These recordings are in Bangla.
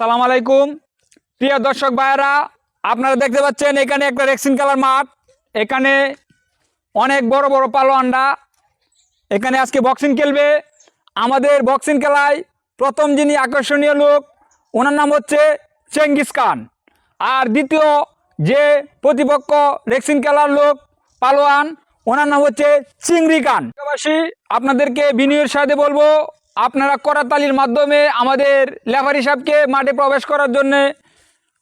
আসসালামু আলাইকুম। প্রিয় দর্শক ভাইয়েরা, আপনারা দেখতে পাচ্ছেন এখানে একটা রেক্সিন কালার মাঠ। এখানে অনেক বড় বড় পালোয়ানরা এখানে আজকে বক্সিং খেলবে। আমাদের বক্সিং খেলায় প্রথম যিনি আকর্ষণীয় লোক, ওনার নাম হচ্ছে চেঙ্গিস খান আর দ্বিতীয় যে প্রতিপক্ষ রেক্সিং খেলার লোক, পালোয়ান, ওনার নাম হচ্ছে চিংড়ি খান আপনাদেরকে বিনয়ের সাথে বলব আপনারা করাতালির মাধ্যমে আমাদের লেফারি সাহেবকে মাঠে প্রবেশ করার জন্য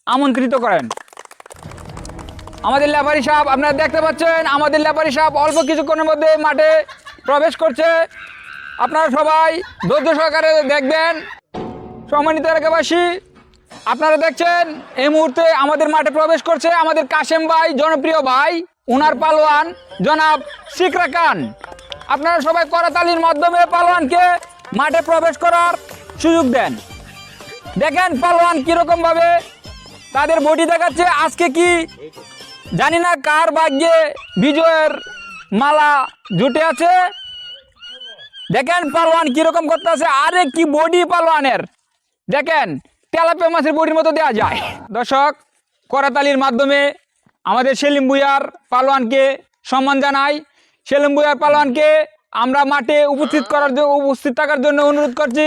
আমন্ত্রিত করেন। আমাদের লেফারি সাহেব, আপনারা দেখতে পাচ্ছেন, আমাদের লেফারি সাহেব অল্প কিছুক্ষণের মধ্যে মাঠে প্রবেশ করছে। আপনারা সবাই ধৈর্য সহকারে দেখবেন। সম্মানিত এলাকাবাসী, আপনারা দেখছেন, এই মুহূর্তে আমাদের মাঠে প্রবেশ করছে আমাদের কাশেম ভাই, জনপ্রিয় ভাই, উনার পালোয়ান, জনাব শিকরা খান। আপনারা সবাই করাতালির মাধ্যমে পালোয়ানকে মাঠে প্রবেশ করার সুযোগ দেন। দেখেন পালোয়ান কীরকম ভাবে তাদের বডি দেখাচ্ছে। আজকে কি জানি না কার ভাগ্যে বিজয়ের মালা জুটে আছে। দেখেন পালোয়ান কীরকম করতে আছে আরে কি বডি পালোয়ানের। দেখেন তেলাপিয়া মাছের বডির মতো দেওয়া যায়। দর্শক, করাতালির মাধ্যমে আমাদের সেলিম বুয়ার পালোয়ানকে সম্মান জানাই। সেলিম বুয়ার পালোয়ানকে আমরা মাঠে উপস্থিত করার জন্য উপস্থিত থাকার জন্য অনুরোধ করছি।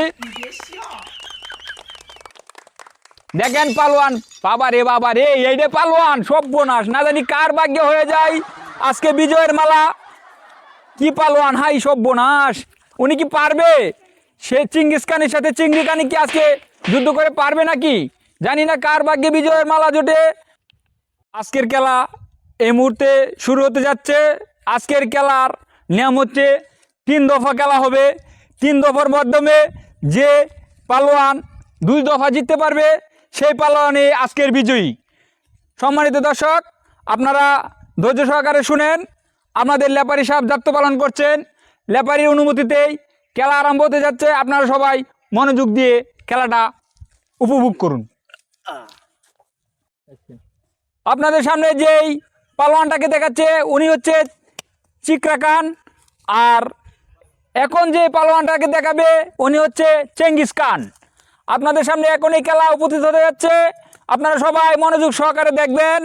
দেখেন পালোয়ান। বাবা রে বাবা রে এই রে পালোয়ান সব বোনাস না জানি কার ভাগ্যে হয়ে যায়। আজকে বিজয়ের মালা। কি পালোয়ান হাই সব বোনাস উনি কি পারবে? সে চিঙ্গিস খানের সাথে চিংড়ি খানি কি আজকে যুদ্ধ করে পারবে নাকি? জানি না কার ভাগ্যে বিজয়ের মালা জোটে। আজকের খেলা এই মুহূর্তে শুরু হতে যাচ্ছে। আজকের খেলার নিয়ম হচ্ছে তিন দফা খেলা হবে। তিন দফার মাধ্যমে যে পালোয়ান দুই দফা জিততে পারবে, সেই পালোয়ানই আজকের বিজয়ী। সম্মানিত দর্শক, আপনারা ধৈর্য সহকারে শুনেন আপনাদের লেপারি সাহেব দায়িত্ব পালন করছেন। লেপারির অনুমতিতেই খেলা আরম্ভ হতে যাচ্ছে। আপনারা সবাই মনোযোগ দিয়ে খেলাটা উপভোগ করুন। আপনাদের সামনে যেই পালোয়ানটাকে দেখাচ্ছে, উনি হচ্ছে চিকরা খান আর এখন যে পালোয়ানটাকে দেখাবে, উনি হচ্ছে চেঙ্গিস খান। আপনাদের সামনে এখন এই খেলা উপস্থিত হতে যাচ্ছে। আপনারা সবাই মনোযোগ সহকারে দেখবেন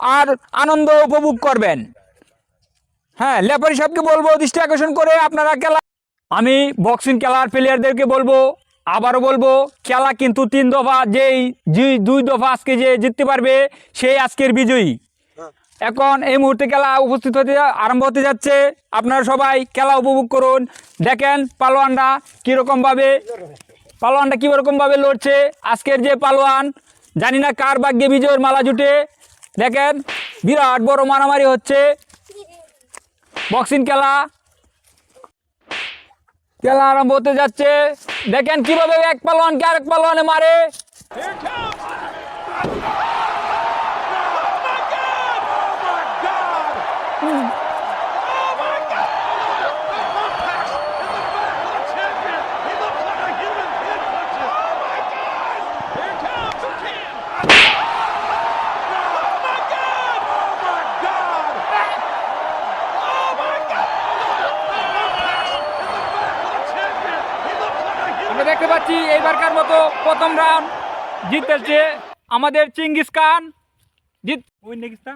আর আনন্দ উপভোগ করবেন। হ্যাঁ লেপারি সাহেবকে বলব, দৃষ্টি আকর্ষণ করে আপনারা খেলা আমি বক্সিং খেলার প্লেয়ারদেরকে বলব, আবারও বলব, খেলা কিন্তু তিন দফা, যেই দুই দফা আজকে যে জিততে পারবে, সেই আজকের বিজয়ী। এখন এই মুহূর্তে খেলা উপস্থিত হতে আরম্ভ হতে যাচ্ছে। আপনারা সবাই খেলা উপভোগ করুন। দেখেন পালোয়ানরা কীরকমভাবে পালোয়ানটা কীরকমভাবে লড়ছে। আজকের যে পালোয়ান, জানি না কার ভাগ্যে বিজয়ের মালা জুটে। দেখেন, বিরাট বড় মারামারি হচ্ছে। বক্সিং খেলা। খেলা আরম্ভ হতে যাচ্ছে। দেখেন কীভাবে এক পালোয়ানকে আরেক পালোয়ানে মারে। আমরা দেখতে পাচ্ছি এইবারকার মতো প্রথম রাউন্ড জিতেছে আমাদের চিঙ্গিস খান। জিত ওই নেগিস্তা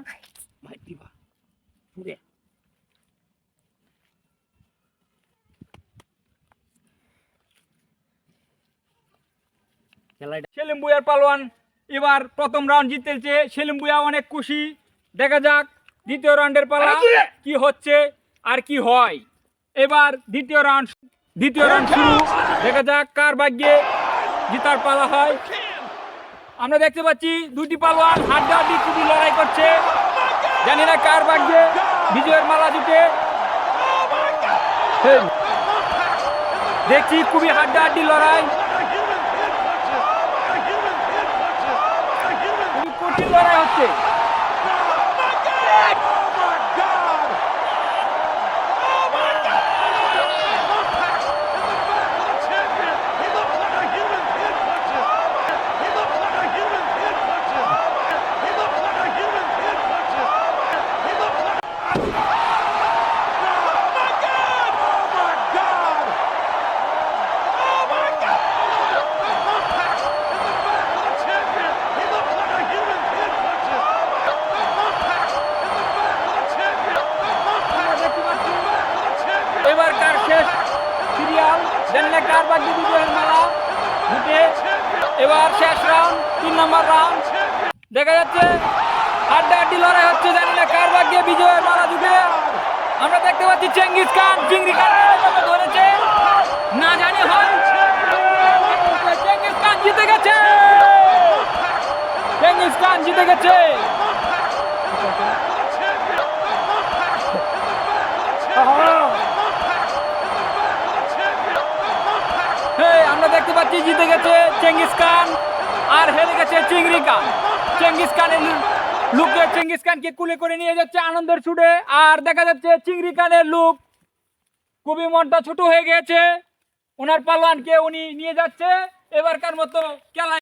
সেলিম বুয়ার পালোয়ান এবার প্রথম রাউন্ড জিতেছে। সেলিম বুয়া অনেক খুশি। দেখা যাক দ্বিতীয় রাউন্ডের পালা কি হচ্ছে আর কি হয়। এবার দ্বিতীয় রাউন্ড দ্বিতীয় রাউন্ড শুরু। দেখা যাক কার ভাগ্যে জিতার পালা হয়। আমরা দেখতে পাচ্ছি দুটি পালোয়ান হাড্ডাহাড্ডি খুবই লড়াই করছে। জানি না কার ভাগ্যে বিজয়ের মালা জুটে। দেখছি খুবই হাড্ডাহাড্ডি লড়াই। খুবই কঠিন লড়াই হচ্ছে। ভাগ্যে বিজয়ের মালা এবার শেষ রাউন্ড, তিন নম্বর রাউন্ড। দেখা যাচ্ছে হাড্ডা হাড্ডি লড়াই হচ্ছে, জানি না কার ভাগ্যে বিজয়ের মালা ঢুকে আমরা দেখতে পাচ্ছি চেঙ্গিস খান, চিংড়ি খান ধরেছে। না জানি হয়। চেঙ্গিস খান জিতে গেছে। চেঙ্গিস খান জিতে গেছে হেই, পাচ্ছি জিতে গেছে চেঙ্গিস খান, আর হেরে গেছে চিংড়ি খান। চেঙ্গিস খানের লুকে চেঙ্গিস খানকে কুলে করে নিয়ে যাচ্ছে আনন্দের ছুটে, আর দেখা যাচ্ছে চিংড়ি খানের লুক খুবই মনটা ছোট হয়ে গেছে। ওনার পালোয়ানকে উনি নিয়ে যাচ্ছে, এবারকার মতো খেলা